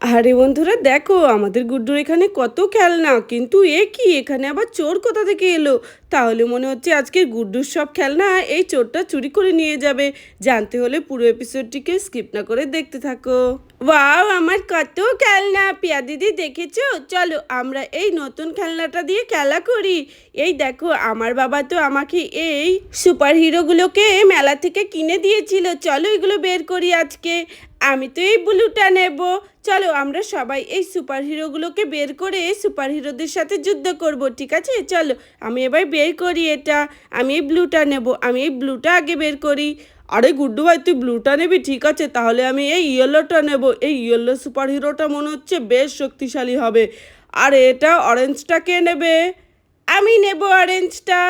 আরে বন্ধুরা, দেখো, আমাদের গুড্ডুর এখানে কত খেলনা, কিন্তু এ কি? এখানে আবার চোর কোথা থেকে এলো? তাহলে মনে হচ্ছে আজকে গুড্ডুর সব খেলনা এই চোরটা চুরি করে নিয়ে যাবে। জানতে হলে পুরো এপিসোডটিকে স্কিপ না করে দেখতে থাকো। ওয়াও, আমার কত খেলনা! পিয়া দিদি, দেখেছ? চলো, আমরা এই নতুন খেলনাটা দিয়ে খেলা করি। এই দেখো, আমার বাবা তো আমাকে এই সুপার হিরোগুলোকে মেলা থেকে কিনে দিয়েছিল। চলো, এগুলো বের করি আজকে। আমি তো এই ব্লুটা নেব। চলো আমরা সবাই এই সুপার হিরোগুলোকে বের করে সুপার হিরোদের সাথে যুদ্ধ করব, ঠিক আছে? চলো, আমি এবার বের করি এটা। আমি এই ব্লুটা নেব। আমি এই ব্লুটা আগে বের করি। আরে গুড্ডু ভাই, তুই ব্লুটা নিবি? ঠিক আছে, তাহলে আমি এই ইয়েলোটা নেব। এই ইয়েলো সুপার হিরোটা মনে হচ্ছে বেশ শক্তিশালী হবে। আর এটা অরেঞ্জটা কে নেবে? আমি নেব অরেঞ্জটা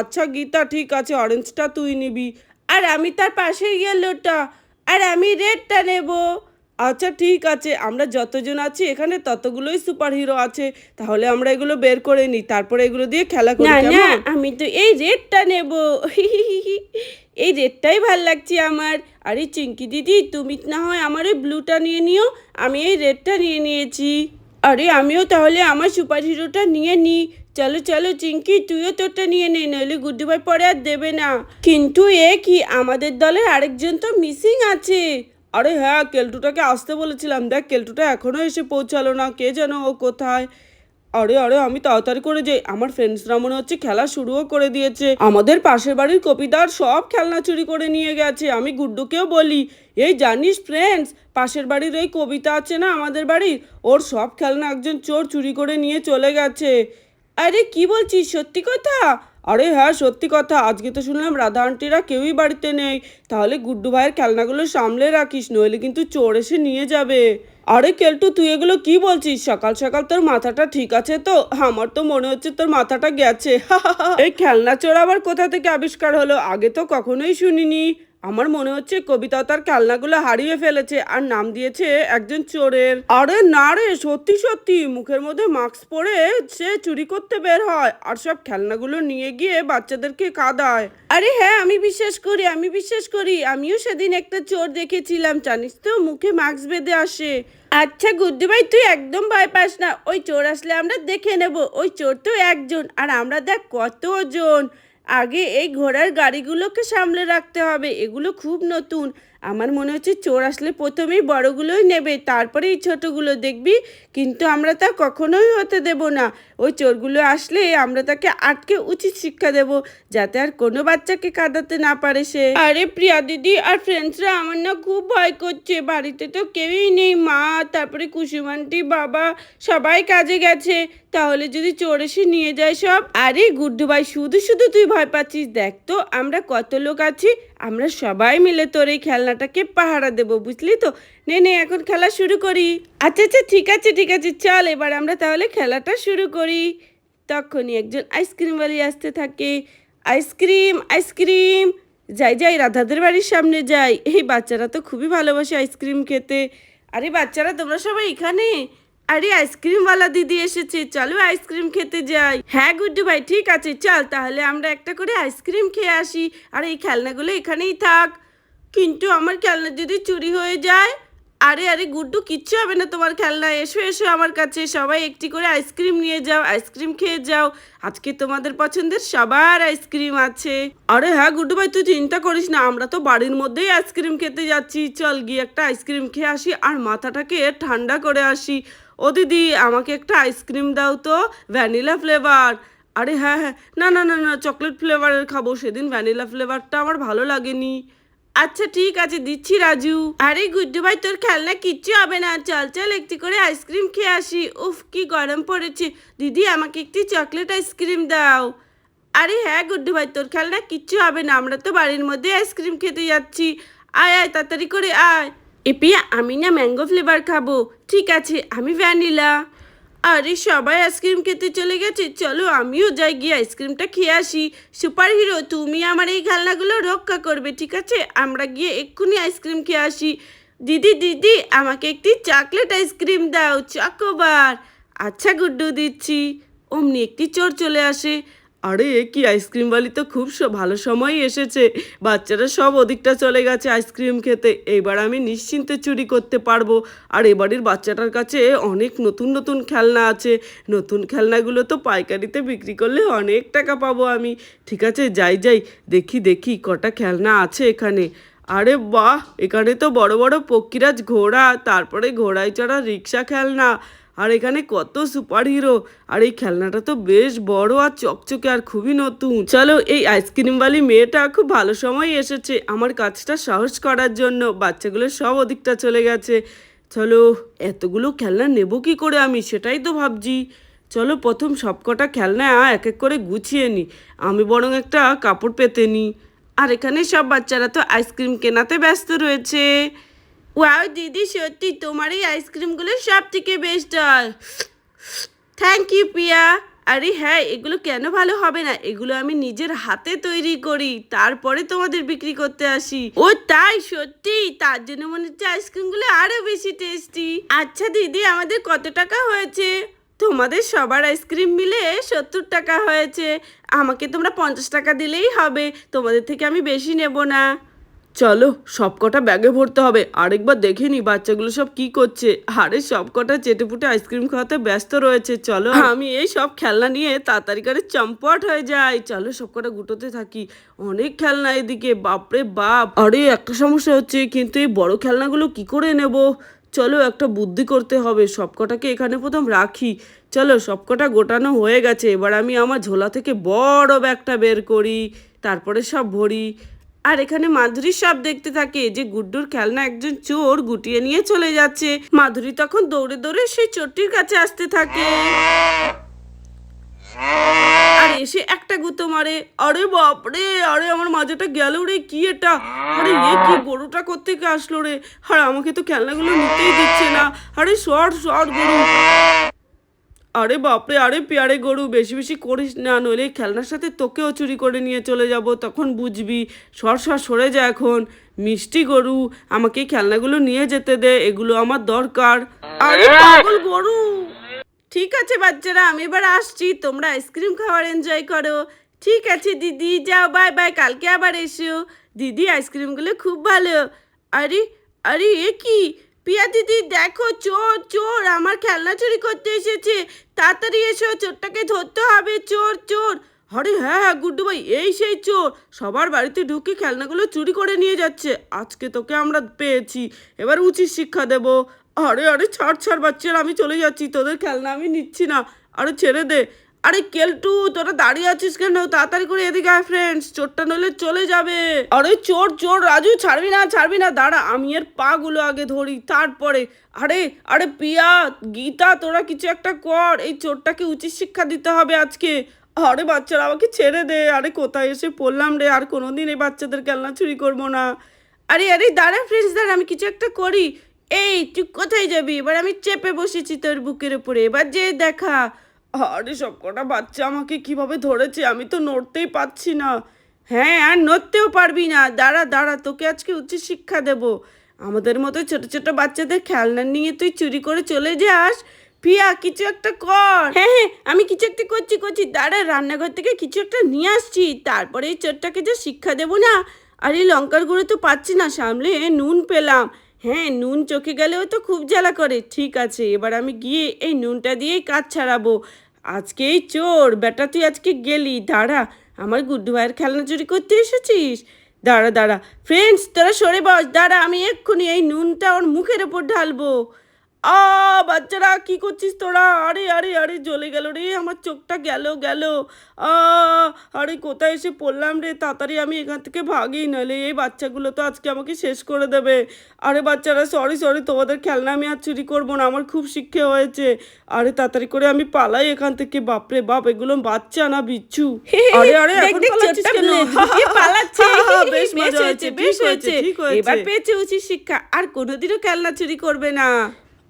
আচ্ছা গীতা, ঠিক আছে অরেঞ্জটা তুই নিবি। আর আমি তার পাশে ইয়েলোটা আর আমি রেডটা নেব। আচ্ছা ঠিক আছে আমরা যতজন আছি এখানে ততগুলোই সুপার হিরো আছে তাহলে আমরা এগুলো বের করে নিই তারপরে এগুলো দিয়ে খেলা করি না, না আমি তো এই রেডটা নেব। এই রেডটাই ভালো লাগছে আমার। আরে চিঙ্কি দিদি তুমি না হয় আমার ওই ব্লুটা নিয়ে নিও আমি এই রেডটা নিয়ে নিয়েছি। আরে আমিও তাহলে আমার সুপার হিরোটা নিয়ে নিই চলো চলো চিঙ্কি তুইও তোরটা নিয়ে নে নইলে গুড্ডু ভাই পরে আর দেবে না। কিন্তু এ কি আমাদের দলের আরেকজন তো মিসিং আছে। আরে হ্যাঁ কেলটুটাকে আসতে বলেছিলাম। দেখ, কেলটুটা এখনও এসে পৌঁছালো না। কে যেন ও কোথায়? আরে আরে, আমি তাড়াতাড়ি করে যাই। আমার ফ্রেন্ডসরা মনে হচ্ছে খেলা শুরুও করে দিয়েছে। আমাদের পাশের বাড়ির কপিদার সব খেলনা চুরি করে নিয়ে গেছে। আমি গুড্ডুকেও বলি, এই জানিস ফ্রেন্ডস, পাশের বাড়ির ওই কবিতা আছে না আমাদের বাড়ির? ওর সব খেলনা একজন চোর চুরি করে নিয়ে চলে গেছে। আরে, কি বলছিস? সত্যি কথা? আরে হ্যাঁ সত্যি কথা। আজকে তো শুনলাম রাধা আন্টিরা কেউই বাড়িতে নেই। তাহলে গুড্ডু ভাইয়ের খেলনাগুলো সামলে রাখিস, নইলে কিন্তু চোর এসে নিয়ে যাবে। আরে কেলটু, তুই এগুলো কি বলছিস? সকাল সকাল তোর মাথাটা ঠিক আছে তো? আমার তো মনে হচ্ছে তোর মাথাটা গেছে। এই খেলনা চোর আবার কোথা থেকে আবিষ্কার হলো? আগে তো কখনোই শুনিনি। আমার মনে হচ্ছে কবিতা তার খেলনাগুলো হারিয়ে ফেলেছে আর নাম দিয়েছে একজন চোরের। আরে না রে, সত্যি সত্যি, মুখের মধ্যে মাস্ক পরে সে চুরি করতে বের হয় আর সব খেলনাগুলো নিয়ে গিয়ে বাচ্চাদেরকে কাঁদায়। আরে হ্যাঁ আমি বিশ্বাস করি, আমি বিশ্বাস করি, আমিও সেদিন একটা চোর দেখেছিলাম, জানিস তো, মুখে মাস্ক বেঁধে আসে। আচ্ছা গুড্ডু ভাই, তুই একদম ভয় পাস না, ওই চোর আসলে আমরা দেখে নেব, ওই চোর তো একজন, আর আমরা দেখ কতজন। আগে এই ঘোড়ার গাড়িগুলোকে সামলে রাখতে হবে। এগুলো খুব নতুন। আমার মনে হচ্ছে চোর আসলে প্রথমেই বড়গুলোই নেবে তারপরে এই ছোটোগুলো দেখবি কিন্তু আমরা তা কখনোই হতে দেব না। ওই চোরগুলো আসলে আমরা তাকে আটকে উচিত শিক্ষা দেব যাতে আর কোনো বাচ্চাকে কাঁদাতে না পারে সে। আরে প্রিয়া দিদি আর ফ্রেন্ডসরা আমার না খুব ভয় করছে বাড়িতে তো কেউই নেই মা তারপরে কুসুমান্টি বাবা সবাই কাজে গেছে। তাহলে যদি চোর এসে নিয়ে যায় সব? আরে গুড্ডু ভাই শুধু শুধু তুই ভয় পাচ্ছিস দেখ তো আমরা কত লোক আছি আমরা সবাই মিলে তোর এই খেলনাটাকে পাহারা দেবো, বুঝলি তো? নে নে, এখন খেলা শুরু করি। আচ্ছা আচ্ছা ঠিক আছে ঠিক আছে, চল, এবার আমরা তাহলে খেলাটা শুরু করি। তখনই একজন আইসক্রিমওয়ালি আসতে থাকে। Ice cream ice cream! যাই যাই, রাধাদের বাড়ির সামনে যাই। এই বাচ্চারা তো খুবই ভালোবাসে আইসক্রিম খেতে। আরে বাচ্চারা, তোমরা সবাই এখানে? আরে আইসক্রিমওয়ালা দিদি এসেছে, চলো আইসক্রিম খেতে যাই। হ্যাঁ গুড্ডু ভাই, ঠিক আছে, চল, তাহলে আমরা একটা করে আইসক্রিম খেয়ে আসি। আর এই খেলনাগুলো এখানেই থাক। কিন্তু আমার খেলনা যদি চুরি হয়ে যায় আরে আরে গুড্ডু, কিচ্ছু হবে না তোমার খেলনা। এসো এসো আমার কাছে। সবাই একটি করে আইসক্রিম নিয়ে যাও, আইসক্রিম খেয়ে যাও। আজকে তোমাদের পছন্দের সবার আইসক্রিম আছে। আরে হ্যাঁ গুড্ডু ভাই, তুই চিন্তা করিস না, আমরা তো বাড়ির মধ্যেই আইসক্রিম খেতে যাচ্ছি। চল গিয়ে একটা আইসক্রিম খেয়ে আসি আর মাথাটাকে ঠান্ডা করে আসি। ও দিদি, আমাকে একটা আইসক্রিম দাও তো, ভ্যানিলা ফ্লেভার। আরে হ্যাঁ হ্যাঁ না না না না, চকলেট ফ্লেভারের খাব। সেদিন ভ্যানিলা ফ্লেভারটা আমার ভালো লাগেনি। আচ্ছা ঠিক আছে, দিচ্ছি রাজু। আরে গুড্ডু ভাই তোর খেলনা কিচ্ছু হবে না। চল চল, একটি করে আইসক্রিম খেয়ে আসি। উফ, কি গরম পড়েছে। দিদি, আমাকে একটি চকলেট আইসক্রিম দাও। আরে হ্যাঁ গুড্ডু ভাই তোর খেলনা কিচ্ছু হবে না। আমরা তো বাড়ির মধ্যে আইসক্রিম খেতে যাচ্ছি। আয় আয়, তাড়াতাড়ি করে আয়। এপিয়া আমি না ম্যাঙ্গো ফ্লেভার খাব। ঠিক আছে, আমি ভ্যানিলা। আরে সবাই আইসক্রিম খেতে চলে গেছে। চলো আমিও যাই, গিয়ে আইসক্রিমটা খেয়ে আসি। সুপার হিরো তুমি আমার এই খেলনাগুলো রক্ষা করবে, ঠিক আছে? আমরা গিয়ে এক্ষুনি আইসক্রিম খেয়ে আসি। দিদি দিদি, আমাকে একটি চকলেট আইসক্রিম দাও, চকোবার। আচ্ছা গুড্ডু দিচ্ছি। অমনি একটি চোর চলে আসে। আরে, কি আইসক্রিমওয়ালি তো খুব ভালো সময়ই এসেছে। বাচ্চারা সব ওদিকটা চলে গেছে আইসক্রিম খেতে। এইবার আমি নিশ্চিন্তে চুরি করতে পারব। আর এবাড়ির বাচ্চাটার কাছে অনেক নতুন নতুন খেলনা আছে। নতুন খেলনাগুলো তো পাইকারিতে বিক্রি করলে অনেক টাকা পাবো আমি। ঠিক আছে, যাই যাই, দেখি দেখি, কটা খেলনা আছে এখানে। আরে বাহ, এখানে তো বড় বড় পক্ষীরাজ ঘোড়া, তারপরে ঘোড়ায় চড়া রিক্সা খেলনা। আর এখানে কত সুপার হিরো আর এই খেলনাটা তো বেশ বড় আর চকচকে আর খুবই নতুন। চলো এই আইসক্রিমওয়ালি মেয়েটা খুব ভালো সময় এসেছে। আমার কাজটা সাহস করার জন্য বাচ্চাগুলো সব ওদিকটা চলে গেছে। চলো এতগুলো খেলনা নেব কি করে আমি? সেটাই তো ভাবছি। চলো প্রথম সবকটা খেলনা এক এক করে গুছিয়ে নিই আমি বরং একটা কাপড় পেতে নিই আর এখানে সব বাচ্চারা তো আইসক্রিম কেনাতে ব্যস্ত রয়েছে। ওয়াও দিদি, সত্যি তোমার এই আইসক্রিমগুলো সব থেকে বেস্ট হয় থ্যাংক ইউ পিয়া আরে হ্যাঁ এগুলো কেন ভালো হবে না? এগুলো আমি নিজের হাতে তৈরি করি, তারপরে তোমাদের বিক্রি করতে আসি। ও, তাই? সত্যি? তার জন্য মনে হচ্ছে আইসক্রিমগুলো আরও বেশি টেস্টি আচ্ছা দিদি, আমাদের কত টাকা হয়েছে? তোমাদের সবার আইসক্রিম মিলে সত্তর টাকা হয়েছে। আমাকে তোমরা পঞ্চাশ টাকা দিলেই হবে। তোমাদের থেকে আমি বেশি নেব না। চলো সব কটা ব্যাগে ভরতে হবে। আরেকবার দেখে নি বাচ্চাগুলো সব কি করছে। আরে সব কটা চেটেপুটে আইসক্রিম খাওয়াতে ব্যস্ত রয়েছে। চলো আমি এই সব খেলনা নিয়ে তাড়াতাড়ি করে চম্পট হয়ে যাই। চলো সব কটা গুটোতে থাকি। অনেক খেলনা এদিকে বাপরে বাপ। আরে একটা সমস্যা হচ্ছে কিন্তু এই বড় খেলনাগুলো কি করে নেব? চলো একটা বুদ্ধি করতে হবে। সব কটাকে এখানে প্রথম রাখি। চলো সব কটা গোটানো হয়ে গেছে। এবার আমি আমার ঝোলা থেকে বড় ব্যাগটা বের করি তারপরে সব ভরি। আর এখানে মাধুরী সব দেখতে থাকে যে গুড্ডুর খেলনা একজন চোর গুটিয়ে নিয়ে চলে যাচ্ছে। মাধুরী তখন দৌড়ে দৌড়ে সেই চোরটির কাছে আসতে থাকে। আর এসে একটা গুঁতো মারে, আরে বাপরে, আরে আমার মাজাটা গেল রে, কি এটা? আরে এ কি গরুটা কোত্থেকে আসলো রে? আর আমাকে তো খেলনাগুলো নিতেই দিচ্ছে না। আরে শর্ট শর্ট গরু। আরে বাপরে, আরে পেয়ারে গরু, বেশি বেশি করিস না, নইলে খেলনার সাথে তোকেও চুরি করে নিয়ে চলে যাব, তখন বুঝবি। সর সর, সরে যা এখন। মিষ্টি গরু, আমাকে খেলনাগুলো নিয়ে যেতে দে, এগুলো আমার দরকার। আরে পাগল গরু! ঠিক আছে বাচ্চারা, আমি এবার আসছি, তোমরা আইসক্রিম খাওয়ার এনজয় করো। ঠিক আছে দিদি, যাও, বাই বাই, কালকে আবার এসো। দিদি, আইসক্রিমগুলো খুব ভালো। আরে আরে, এ কি? পিয়া দিদি, দেখো চোর চোর, আমার খেলনা চুরি করতে এসেছে। তাড়াতাড়ি এসো, চোরটাকে ধরতে হবে। চোর চোর। আরে হ্যাঁ হ্যাঁ গুড্ডু ভাই এই সেই চোর। সবার বাড়িতে ঢুকে খেলনাগুলো চুরি করে নিয়ে যাচ্ছে। আজকে তোকে আমরা পেয়েছি। এবার উচিত শিক্ষা দেব। আরে আরে, ছাড় ছাড়, বাচ্চারা, আমি চলে যাচ্ছি। তোদের খেলনা আমি নিচ্ছি না। আরে, ছেড়ে দে। আরে কেলটু, তোরা দাঁড়িয়ে আছিস কেন? তাড়াতাড়ি করে এদিকে আয় ফ্রেন্ডস চোরটা নইলে চলে যাবে। আরে চোর চোর, রাজু, ছাড়বি না ছাড়বি না, দাঁড়া, আমি এর পাগুলো আগে ধরি, তারপরে। আরে আরে পিয়া, গীতা, তোরা কিছু একটা কর, এই চোরটাকে উচিত শিক্ষা দিতে হবে আজকে। আরে বাচ্চারা, আমাকে ছেড়ে দে। আরে কোথায় এসে পড়লাম রে, আর কোনোদিন এই বাচ্চাদের খেলনা চুরি করব না। আরে আরে, দাঁড়া ফ্রেন্ডস দাঁড়া, আমি কিছু একটা করি। এই, তুই কোথায় যাবি? এবার আমি চেপে বসেছি তোর বুকের উপরে। এবার যে দেখা। আরে সব কটা বাচ্চা আমাকে কীভাবে ধরেছে আমি তো নড়তেই পাচ্ছি না। হ্যাঁ আর নড়তেও পারবি না। দাঁড়া দাঁড়া, তোকে আজকে উচ্চ শিক্ষা দেব। আমাদের মতো ছোট ছোট বাচ্চাদের খেলনা নিয়ে তুই চুরি করে চলে যাস। পিয়া, কিছু একটা কর। হ্যাঁ হ্যাঁ আমি কিছু একটা করছি করছি। দাঁড়া, রান্নাঘর থেকে কিছু একটা নিয়ে আসছি। তারপরে এই চোরটাকে যে শিক্ষা দেবো না, আর এই লঙ্কার গুঁড়ো তো পাচ্ছি না। সামলে নুন পেলাম। হ্যাঁ নুন চোখে গেলেও তো খুব জ্বালা করে। ঠিক আছে, এবার আমি গিয়ে এই নুনটা দিয়েই কাজ ছাড়াবো। আজকেই চোর, বেটা তুই আজকে গেলি, দাঁড়া, আমার গুড্ডু ভাইয়ের খেলনা চুরি করতে এসেছিস? দাঁড়া দাঁড়া ফ্রেন্ডস তোরা সরে বস, দাঁড়া, আমি এক্ষুনি এই নুনটা ওর মুখের ওপর ঢালবো। আ বাচ্চারা কি করছিস তোরা? আরে আরে আরে জ্বলে গেল রে আমার চোখটা গেল গেল। আ আরে কোথায় এসে পড়লাম রে? তাড়াতাড়ি আমি এখান থেকে ভাগি নাহলে এই বাচ্চাগুলো তো আজকে আমাকে শেষ করে দেবে। আরে বাচ্চারা সরি সরি তোমাদের খেলনা আমি আর চুরি করব না আমার খুব শিক্ষা হয়েছে। আরে তাড়াতাড়ি করে আমি পালাই এখান থেকে বাপরে বাপ এগুলো বাচ্চা না বিচ্ছু। আরে আরে এখন পালাচ্ছিস কেন? পালাচ্ছে। বেশ মজা হয়েছে, বেশ হয়েছে এবার পেয়েছে উচিত শিক্ষা আর কোনোদিনও খেলনা চুরি করবে না।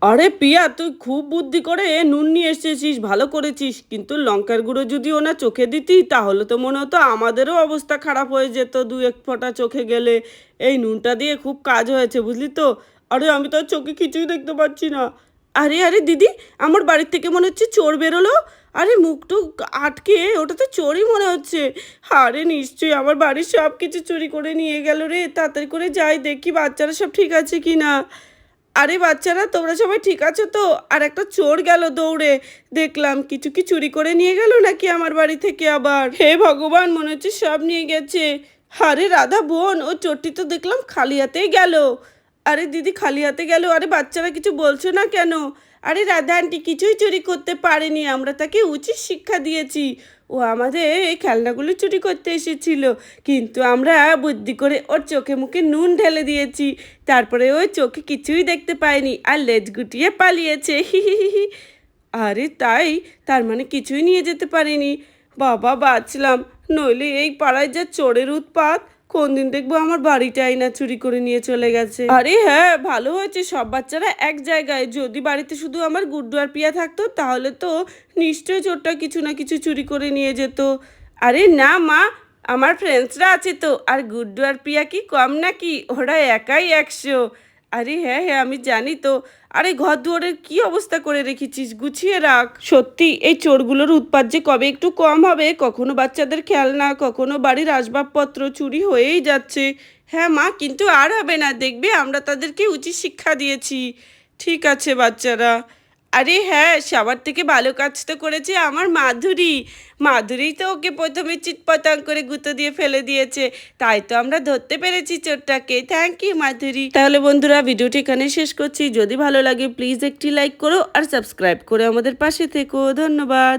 আরে পিয়া, তুই খুব বুদ্ধি করে এ নুন নিয়ে এসেছিস, ভালো করেছিস। কিন্তু লঙ্কার গুঁড়ো যদি ওনা চোখে দিতি, তাহলে তো মনে হতো আমাদেরও অবস্থা খারাপ হয়ে যেত দু এক ফোঁটা চোখে গেলে। এই নুনটা দিয়ে খুব কাজ হয়েছে, বুঝলি তো? আরে, আমি তো চোখে কিছুই দেখতে পাচ্ছি না। আরে আরে, দিদি, আমার বাড়ির থেকে মনে হচ্ছে চোর বেরোলো। আরে মুখটু আটকে, ওটা তো চোরই মনে হচ্ছে। আরে, নিশ্চয়ই আমার বাড়ির সব কিছু চুরি করে নিয়ে গেল রে। তাড়াতাড়ি করে যাই, দেখি বাচ্চারা সব ঠিক আছে কি না আরে বাচ্চারা, তোমরা সবাই ঠিক আছো তো? আর একটা চোর গেল দৌড়ে। দেখলাম, কিছু কি চুরি করে নিয়ে গেল নাকি আমার বাড়ি থেকে আবার? হে ভগবান, মনে হচ্ছে সব নিয়ে গেছে। আরে রাধা বোন, ও চোরটি তো দেখলাম খালি হাতেই গেল। আরে দিদি খালি হাতে গেল? আরে বাচ্চারা, কিছু বলছো না কেন? আরে রাধা আন্টি, কিছুই চুরি করতে পারেনি। আমরা তাকে উচিত শিক্ষা দিয়েছি। ও আমাদের এই খেলনাগুলো চুরি করতে এসেছিল, কিন্তু আমরা বুদ্ধি করে ওর চোখে মুখে নুন ঢেলে দিয়েছি, তারপরে ওই চোখে কিছুই দেখতে পায়নি আর লেজ গুটিয়ে পালিয়েছে হি হি। আরে তাই, তার মানে কিছুই নিয়ে যেতে পারিনি বাবা বাঁচলাম, নইলে এই পাড়ায় যা চোরের উৎপাত কোন দিন দেখব আমার বাড়িটাই না চুরি করে নিয়ে চলে গেছে। আরে হ্যাঁ ভালো হয়েছে, সব বাচ্চারা এক জায়গায়। যদি বাড়িতে শুধু আমার গুড্ডু আর পিয়া থাকতো, তাহলে তো নিশ্চয়ই চোরটা কিছু না কিছু চুরি করে নিয়ে যেত। আরে না মা, আমার ফ্রেন্ডসরা আছে তো, আর গুড্ডু আর পিয়া কি কম নাকি? ওরা একাই একশো। আরে হ্যাঁ হ্যাঁ আমি জানি তো। আরে ঘর দুয়ারের কি অবস্থা করে রেখেছিস? গুছিয়ে রাখ। সত্যি, এই চোরগুলোর উৎপাত যে কবে একটু কম হবে, কখনো বাচ্চাদের খেলনা, কখনো বাড়ির আসবাবপত্র চুরি হয়েই যাচ্ছে। হ্যাঁ মা, কিন্তু আর হবে না, দেখবে আমরা তাদেরকে উচিত শিক্ষা দিয়েছি। ঠিক আছে বাচ্চারা। আরে হ্যাঁ সবার থেকে ভালো কাজ তো করেছে আমার মাধুরী। মাধুরী তো ওকে প্রথমে চিটপতাং করে গুঁতো দিয়ে ফেলে দিয়েছে। তাই তো আমরা ধরতে পেরেছি চোরটাকে। Thank you Madhuri. তাহলে বন্ধুরা, ভিডিওটি এখানে শেষ করছি। যদি ভালো লাগে প্লিজ একটি লাইক করো আর সাবস্ক্রাইব করে আমাদের পাশে থেকো। ধন্যবাদ।